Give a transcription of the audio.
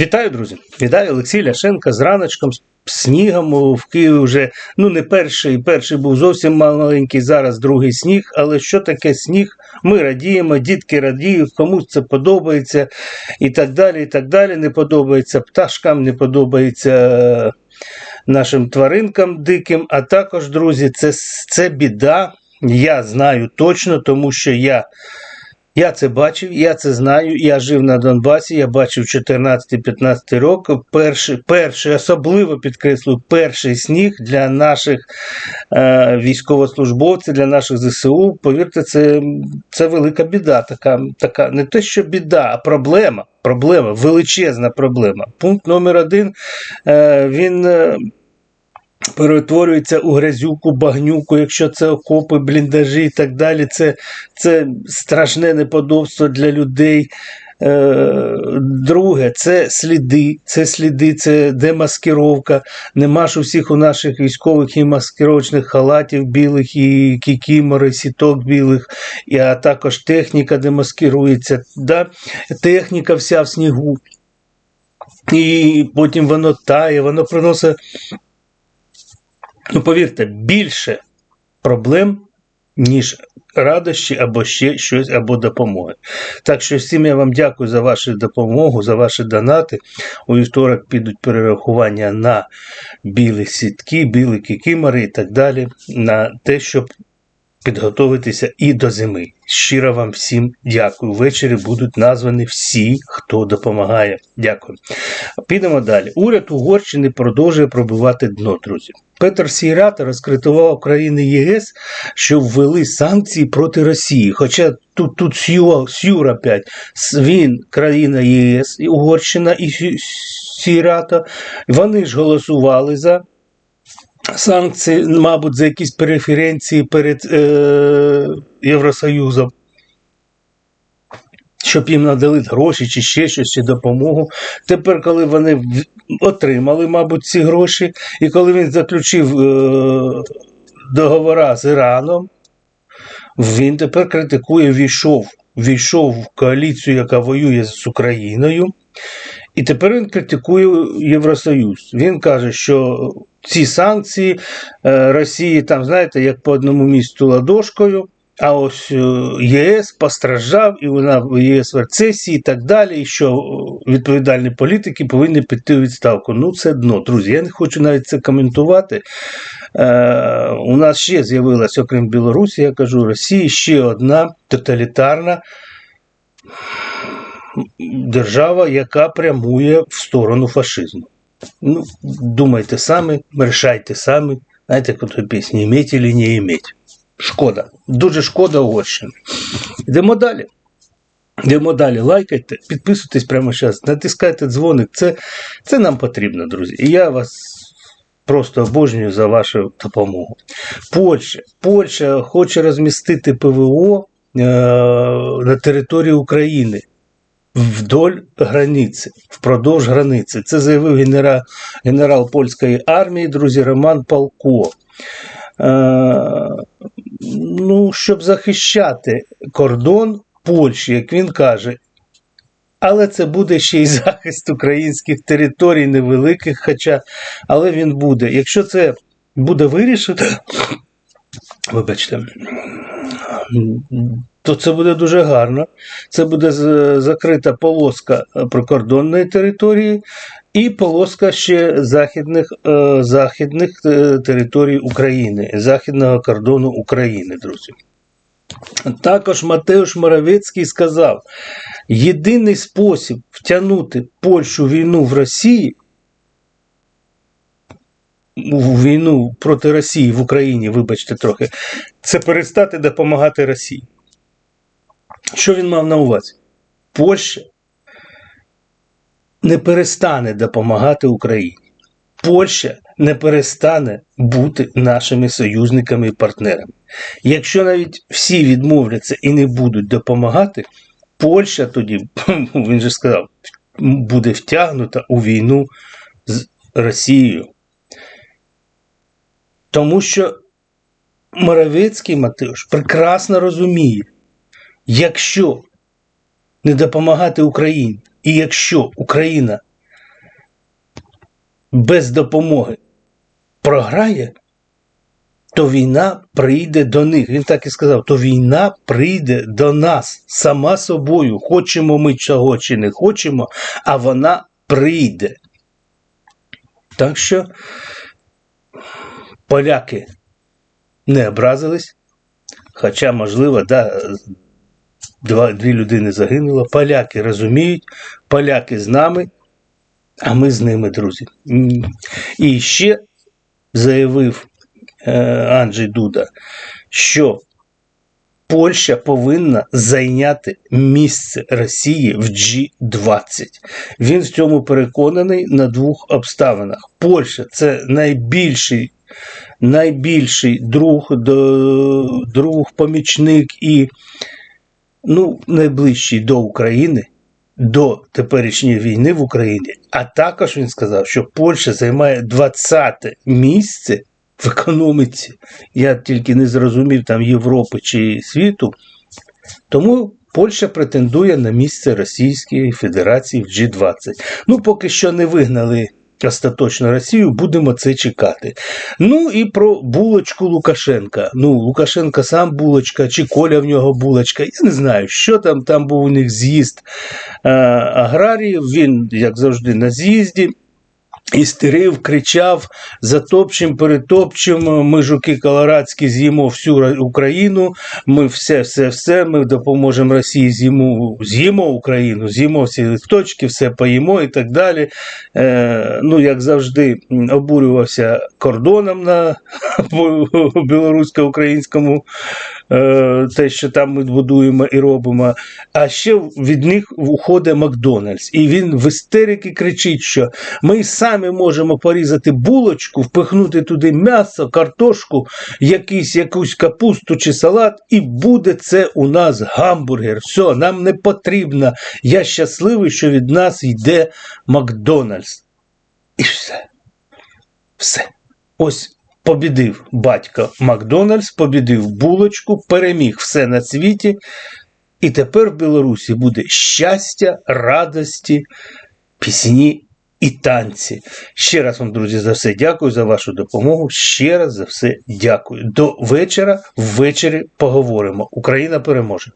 Вітаю, друзі! Вітаю Олексій Ляшенко з раночком, з снігом в Києві вже ну не перший, перший був зовсім маленький, зараз другий сніг. Але що таке сніг? Ми радіємо, дітки радіють, комусь це подобається і так далі. і так далі. Не подобається пташкам, не подобається е, нашим тваринкам диким. А також, друзі, це, це біда. Я знаю точно, тому що я. Я це бачив, я це знаю. Я жив на Донбасі, я бачив 14-15 років. Перший, перший, особливо підкреслюю, перший сніг для наших е, військовослужбовців, для наших ЗСУ. Повірте, це, це велика біда. Така, така не те, що біда, а проблема. Проблема, величезна проблема. Пункт номер один. Е, він. Перетворюється у грязюку, багнюку, якщо це окопи, бліндажі і так далі. Це, це страшне неподобство для людей. Е, Друге, це сліди, це сліди, це демаскировка. Нема ж усіх у наших військових і маскировочних халатів білих, і кікімори, сіток білих, і, а також техніка демаскирується. Да? Техніка вся в снігу. І потім воно тає, воно приносить Ну, повірте, більше проблем, ніж радощі або ще щось, або допомоги. Так що всім я вам дякую за вашу допомогу, за ваші донати. У вівторок підуть перерахування на білі сітки, білі кікімори і так далі, на те, щоб підготуватися і до зими. Щиро вам всім дякую. Ввечері будуть названі всі, хто допомагає. Дякую. Підемо далі. Уряд Угорщини продовжує пробивати дно, друзі. Петр Сійрата розкритував країни ЄС, що ввели санкції проти Росії. Хоча тут тут Сюр опять. він країна ЄС, і Угорщина і Сійрата. Вони ж голосували за санкції, мабуть, за якісь преференції перед е, Євросоюзом, щоб їм надали гроші чи ще щось, чи допомогу. Тепер, коли вони отримали, мабуть, ці гроші, і коли він заключив е, договора з Іраном, він тепер критикує, війшов, війшов в коаліцію, яка воює з Україною. І тепер він критикує Євросоюз. Він каже, що ці санкції е, Росії, там, знаєте, як по одному місту ладошкою, а ось е, ЄС постраждав, і вона в ЄС в рецесії і так далі, і що відповідальні політики повинні піти у відставку. Ну, це дно, друзі. Я не хочу навіть це коментувати. Е, У нас ще з'явилася, окрім Білорусі, я кажу, Росії ще одна тоталітарна держава, яка прямує в сторону фашизму. Ну, Думайте самі, решайте самі. Знаєте, як у пісні «Іметь или не іметь». Шкода. Дуже шкода Угорщини. Йдемо далі. Йдемо далі, лайкайте, підписуйтесь прямо зараз, натискайте дзвоник. Це, це нам потрібно, друзі. І я вас. Просто обожнюю за вашу допомогу. Польща Польща хоче розмістити ПВО е, на території України вдоль границі, впродовж границі. Це заявив генерал, генерал польської армії, друзі, Роман Палко. Е, ну, Щоб захищати кордон Польщі, як він каже. Але це буде ще й захист українських територій невеликих, хоча, але він буде. Якщо це буде вирішено, вибачте, то це буде дуже гарно. Це буде закрита полоска прикордонної території і полоска ще західних е, західних е, територій України, західного кордону України, друзі. Також Матеуш Моровецький сказав: єдиний спосіб втягнути Польщу війну в Росії. Війну проти Росії в Україні, вибачте трохи, це перестати допомагати Росії. Що він мав на увазі? Польща не перестане допомагати Україні. Польща не перестане бути нашими союзниками і партнерами. Якщо навіть всі відмовляться і не будуть допомагати, Польща тоді, він же сказав, буде втягнута у війну з Росією. Тому що Моровецький Матеуш прекрасно розуміє, якщо не допомагати Україні, і якщо Україна без допомоги програє, то війна прийде до них. Він так і сказав: то війна прийде до нас сама собою. Хочемо ми чого чи не хочемо, а вона прийде. Так що поляки не образились, хоча, можливо, да, два, дві людини загинуло. Поляки розуміють, поляки з нами, а ми з ними, друзі. І ще заявив е, Анджей Дуда, що Польща повинна зайняти місце Росії в G20. Він в цьому переконаний на двох обставинах. Польща це найбільший, найбільший друг, друг, помічник і ну, найближчий до України. До теперішньої війни в Україні, а також він сказав, що Польща займає 20 місце в економіці. Я тільки не зрозумів там Європи чи світу. Тому Польща претендує на місце Російської Федерації в G20. Ну, поки що не вигнали остаточно Росію, будемо це чекати. Ну і про булочку Лукашенка. Ну, Лукашенка сам булочка, чи Коля в нього булочка. Я не знаю, що там, там був у них з'їзд е, аграріїв. Він, як завжди, на з'їзді. Істерив, кричав, затопчем, перетопчем, ми жуки колорадські з'їмо всю Україну, ми все, все, все, ми допоможемо Росії з'їмо, з'їмо Україну, з'їмо всі точки, все поїмо і так далі. Е, ну, як завжди, обурювався кордоном на білорусько-українському, е, те, що там ми будуємо і робимо. А ще від них уходить Макдональдс. І він в істерики кричить, що ми самі можемо порізати булочку, впихнути туди м'ясо, картошку, якийсь, якусь капусту чи салат, і буде це у нас гамбургер. Все, нам не потрібно. Я щасливий, що від нас йде Макдональдс. І все. Все. Ось побідив батько Макдональдс, побідив булочку, переміг все на світі. І тепер в Білорусі буде щастя, радості, пісні і танці. Ще раз вам, друзі, за все дякую за вашу допомогу. Ще раз за все дякую. До вечора. Ввечері поговоримо. Україна переможе.